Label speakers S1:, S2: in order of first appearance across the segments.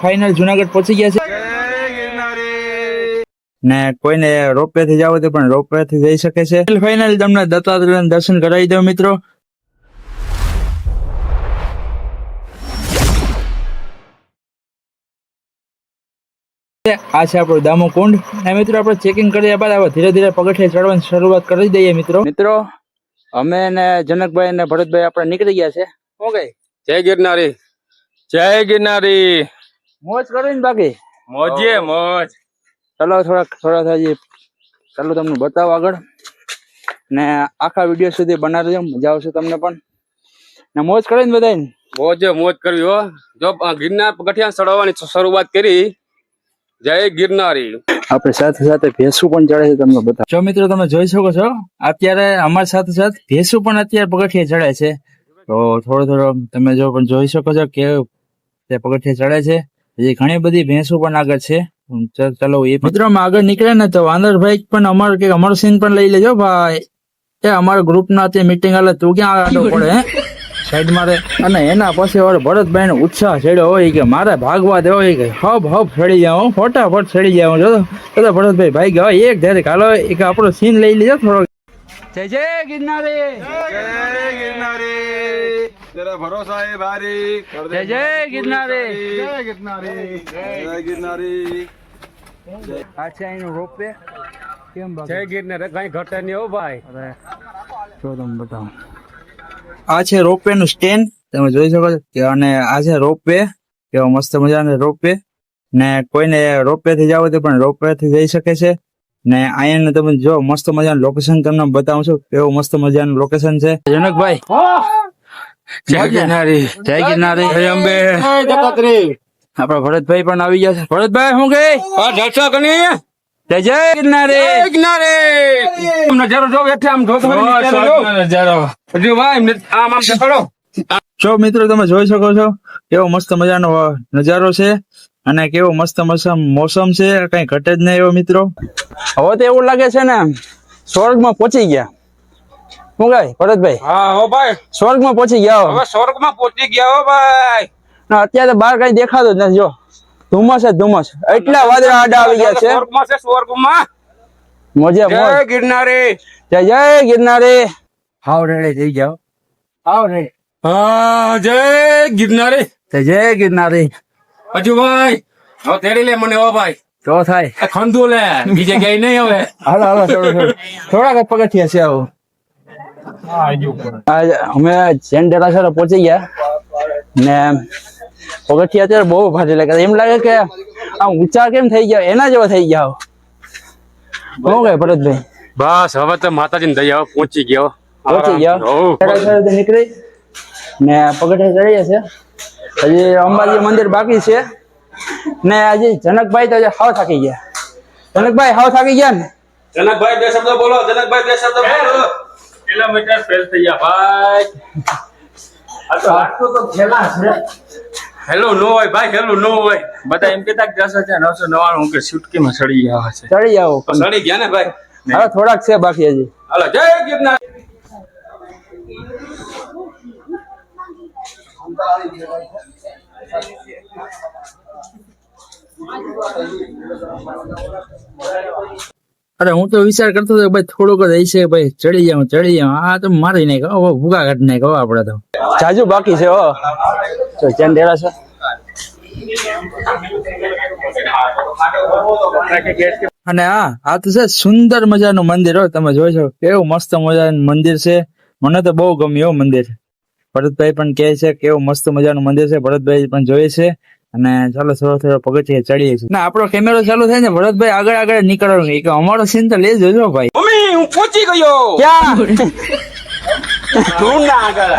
S1: Final Junagadh પહોંચી ગયા છે. ને કોઈને રોપવે થી જવું તો પણ રોપવે થી જઈ શકે છે. ફાઇનલ તમને દત્તાત્રેય દર્શન કરાવી દો મિત્રો. આ છે આપણું દામો કુંડ અને મિત્રો આપણે ચેકિંગ કર્યા બાદ હવે ધીરે ધીરે પગથિયે ચડવાની શરૂઆત કરી દઈએ મિત્રો. મિત્રો અમે ને જનકભાઈ ને ભરતભાઈ આપણે નીકળી ગયા છે. શું કઈ?
S2: જય ગિરનારી. જય ગિરનારી.
S1: મોજ કરો ને બાકી.
S2: મોજે મોજ.
S1: ચલો થોડાક થોડા થાય ચાલો તમને બતાવો આગળ. ને આખા વીડિયો સુધી બનાવજો મજા આવશે તમને પણ. ને મોજ કરે ને બધાય
S2: મોજે મોજ કરવી હો. જો આ ગિરનાર ગઠિયા ચડવાની શરૂઆત કરી. જય ગિરનારી.
S1: આપણે સાથે સાથે ભેંસું પણ ચડે છે તમને બતાવો. જો મિત્રો તમે જોઈ શકો છો અત્યારે અમારી સાથે સાથે ભેંસું પણ અત્યારે પગથિયે ચડે છે. તો થોડો થોડો તમે જો પણ જોઈ શકો છો કે તે પગથિયે ચડે છે. હજી ઘણી બધી ભેંસો પણ આગળ છે. ચાલો ચલો એ મિત્રોમાં આગળ નીકળે ને તો વાંદરભાઈ પણ અમર કે અમરસિંહ સીન પણ લઈ લેજો ભાઈ. એ અમારા ગ્રુપ ના મિટિંગ મીટિંગ હાલે તું ક્યાં આડો પડે સાઈડ મારે. અને એના પછી વાળો ભરતભાઈ નો ઉત્સાહ છેડ્યો હોય કે મારે ભાગવા દેવો હોય કે હબ હબ ચડી જાઉં ફટાફટ છેડી જાઉં જો. તો તો ભરતભાઈ ભાઈ ગયા એક ધારે કાલો એક આપણો સીન લઈ લીધો થોડો જય જય ગિરનારી.
S2: જય ગિરનારી. તેરા ભરોસા હે ભારી
S1: જય જય ગિરનારી
S2: જય ગિરનારી જય ગિરનારી
S1: આ છે એનો રોપવે. કેમ?
S2: જય ગિરનારી કઈ ઘટે નહીં હો ભાઈ.
S1: જો તમે બતાવો. આ છે રોપવે નું સ્ટેન્ડ. તમે જોઈ શકો છો કે અને આ છે રોપવે. કેવો મસ્ત મજાનો રોપવે. ને કોઈને રોપવે થી જવું તો પણ રોપવે થી જઈ શકે છે. ને અહીંયા તમે જો મસ્ત મજાનું લોકેશન તમને બતાવું છું. કેવું મસ્ત મજાનું લોકેશન છે. જનકભાઈ.
S2: જય ગિરનારી
S1: જય ગિરનારી
S2: જય અંબે
S1: આપડા ભરતભાઈ પણ આવી ગયા છે. ભરતભાઈ શું
S2: કે
S1: જય જય ગિરનારી.
S2: ગિરનારી. નજારો જો બેઠે આમ જો. નજારો જો ભાઈ આમ આમ દેખાડો
S1: જો મિત્રો તમે જોઈ શકો છો કેવો મસ્ત મજાનો નજારો છે અને કેવો મસ્ત મસ્ત મોસમ છે. કઈ ઘટે જ નહીં એવો મિત્રો. હવે તો એવું લાગે છે ને સ્વર્ગમાં પહોંચી ગયા. કઈ? ભરતભાઈ?
S2: હા હો ભાઈ.
S1: સ્વર્ગમાં પહોંચી ગયા હો.
S2: હવે સ્વર્ગમાં પહોંચી ગયા હો ભાઈ.
S1: ના અત્યારે તો બહાર કઈ દેખાતો જ નથી જો. ધુમ્મસ જ ધુમ્મસ. એટલા વાદળા આડા આવી ગયા છે.
S2: સ્વર્ગમાં છે સ્વર્ગમાં.
S1: મોજે
S2: જય ગિરનારી.
S1: જય જય ગિરનારી. હાવ રેડે થઈ જાઓ. હાવ રેડે.
S2: હા જય ગિરનારી.
S1: જય જય ગિરનારી.
S2: હજુ ભાઈ હવે તેડી લે મને હો ભાઈ.
S1: તો થાય.
S2: ખંધુ લે બીજે ગઈ નહીં હવે.
S1: હાલો હાલો થોડું થોડું થોડાક પગથિયા છે આવું. અમે જૈન ડેરાસર પહોંચી ગયા ને પગથિયા અત્યારે બહુ ભારે લાગે એમ લાગે કે આ ઊંચા કેમ થઈ ગયા? એના જેવા થઈ ગયા શું કહે ભરતભાઈ?
S2: બસ હવે તો માતાજી ની દયા પહોંચી ગયો
S1: પહોંચી ગયો નીકળી ને પગથિયા ચડી છે હજી અંબાજી મંદિર બાકી છે ને હજી જનકભાઈ તો હજી હાવ થાકી ગયા. જનકભાઈ હાવ થાકી ગયા ને?
S2: જનકભાઈ બે શબ્દ બોલો જનકભાઈ બે શબ્દ બોલો. કિલોમીટર ફેલ થઈ ગયા ભાઈ. આ તો આટલું તો છેલ્લા છે. હેલો નો હોય ભાઈ હેલો નો હોય. બધા એમ કહેતા કે દસ હજાર નવસો નવ્વાણું કે સુટકીમાં સડી ગયા હશે.
S1: ચડી જાઓ
S2: સડી ગયા ને ભાઈ?
S1: હા થોડાક છે બાકી હજી.
S2: હાલો જય ગિરનાર.
S1: અરે હું તો વિચાર કરતો હતો ભાઈ થોડુંક જ હશે ભાઈ ચડી જાવ ચડી જાવ આ તો મારી નાખ કહો ભૂગા ઘટ નાખ કહો આપડે તો. જાજુ બાકી છે હો. તો ચેન ડેરા છે? અને હા આ તો છે સુંદર મજાનું મંદિર હો. તમે જોઈ છો કેવું મસ્ત મજાનું મંદિર છે. મને તો બહુ ગમ્યું હો મંદિર. ભરતભાઈ પણ કહે છે કેવું મસ્ત મજાનું મંદિર છે. ભરતભાઈ પણ જોયે છે. અને ચાલો થોડો થોડો પગથિયે ચડીએ છીએ. ના આપણો કેમેરો ચાલુ થાય ને ભરતભાઈ આગળ આગળ નીકળવાનું. કે અમારો સીન તો લઈ જજો ભાઈ.
S2: મમ્મી હું પહોંચી ગયો.
S1: ક્યાં?
S2: ના આગળ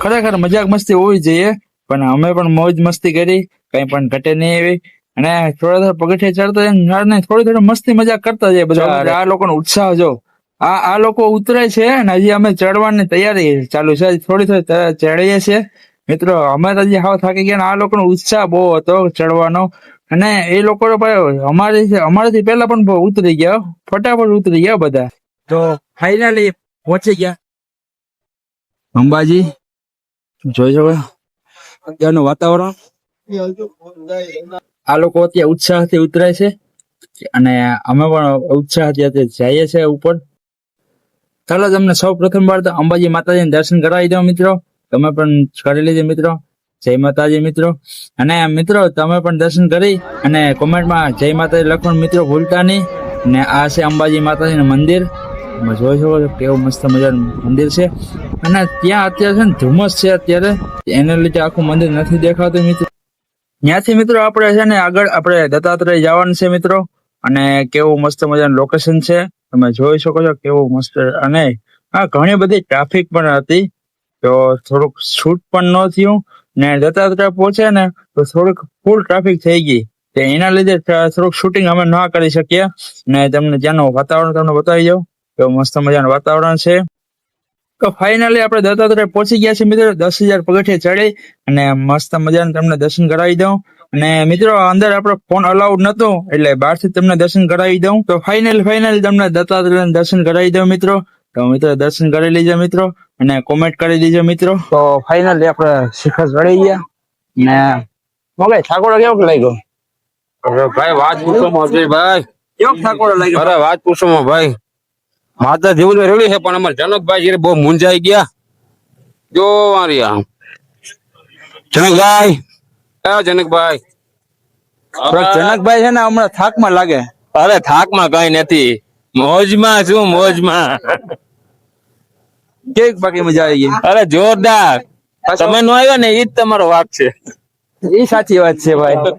S1: ખરેખર મજાક મસ્તી હોવી જોઈએ પણ અમે પણ મોજ મસ્તી કરી કઈ પણ ઘટે નહીં એવી. અને થોડા થોડા પગથિયે ચડતા જાય થોડી થોડી મસ્તી મજાક કરતા જાય બધા. આ લોકોનો ઉત્સાહ જો. આ આ લોકો ઉતરે છે અને હજી અમે ચડવાની તૈયારી ચાલુ છે. થોડી થોડી ચડીએ છીએ. મિત્રો, અમે તો જે હાવ થાકી ગયા આ લોકોનો ઉત્સાહ બહુ હતો ચડવાનો. અને એ લોકો અમારી અમારાથી પહેલા પણ ઉતરી ગયા ફટાફટ ઉતરી ગયા બધા. તો ફાઇનલી પહોંચી ગયા. અંબાજી, જોઈ શકો અત્યારનું વાતાવરણ. આ લોકો અત્યારે ઉત્સાહથી ઉતરાય છે. અને અમે પણ ઉત્સાહથી અત્યારે જઈએ છીએ ઉપર. ચાલો તમને સૌ પ્રથમ વાર તો અંબાજી માતાજીના દર્શન કરાવી દો મિત્રો. તમે પણ કરી લેજો મિત્રો. જય માતાજી મિત્રો. અને મિત્રો, તમે પણ દર્શન કરી અને કોમેન્ટમાં જય માતાજી લખવાનું મિત્રો ભૂલતા નહીં. ને આ છે અંબાજી માતાજીનું મંદિર. જોઈ શકો છો કેવું મસ્ત મજાનું મંદિર છે. અને ત્યાં અત્યારે છે ને ધુમ્મસ છે અત્યારે. એને લીધે આખું મંદિર નથી દેખાતું મિત્રો. ત્યાંથી મિત્રો આપણે છે ને આગળ આપણે દત્તાત્રેય જવાનું છે મિત્રો. અને કેવું મસ્ત મજાનું લોકેશન છે. તમે જોઈ શકો છો કેવું મસ્ત અને હા, ઘણી બધી ટ્રાફિક પણ હતી. તો થોડુંક શૂટ પણ ન થયું ને દત્તાત્રેય પહોંચે ને તો થોડુંક ફૂલ ટ્રાફિક થઈ ગઈ. તે એના લીધે થોડુંક શૂટિંગ અમે ના કરી શકીએ. ને તમને ત્યાંનું વાતાવરણ તમને બતાવી જાઉં તો મસ્ત મજાનું વાતાવરણ છે. તો ફાઇનલી આપણે દત્તાત્રેય પહોંચી ગયા છે મિત્રો. દસ હજાર પગથિયે ચડી અને મસ્ત મજાનું તમને દર્શન કરાવી દઉં. અને મિત્રો, અંદર આપણો ફોન અલાઉડ નતો, એટલે બહારથી તમને દર્શન કરાવી દઉં. તો ફાઇનલ ફાઇનલ તમને દત્તાત્રેય દર્શન કરાવી દઉં મિત્રો. તો મિત્રો દર્શન કરી લેજો મિત્રો અને કોમેન્ટ કરી દેજો મિત્રો. તો ફાઇનલી આપણે શિખર ચડી ગયા ને મોગે ઠાકોર કેવો લાગ્યો?
S2: અરે ભાઈ વાત પૂછોમાં ભાઈ.
S1: કેવો ઠાકોર લાગ્યો?
S2: અરે વાત પૂછોમાં ભાઈ. માતા જેવું તો રેડી છે પણ અમારે જનકભાઈ જયારે બહુ મૂંઝાઈ ગયા. જો મારી જનકભાઈ. એ જનકભાઈ.
S1: જનકભાઈ છે ને હમણાં થાકમાં લાગે.
S2: અરે થાકમાં કઈ નથી. મોજમાં શું મોજમાં.
S1: કેવી બાકી મજા આવી ગઈ.
S2: અરે જોરદાર. તમે નો આવ્યો ને ઈ જ તમારો વાક છે.
S1: એ સાચી વાત છે ભાઈ.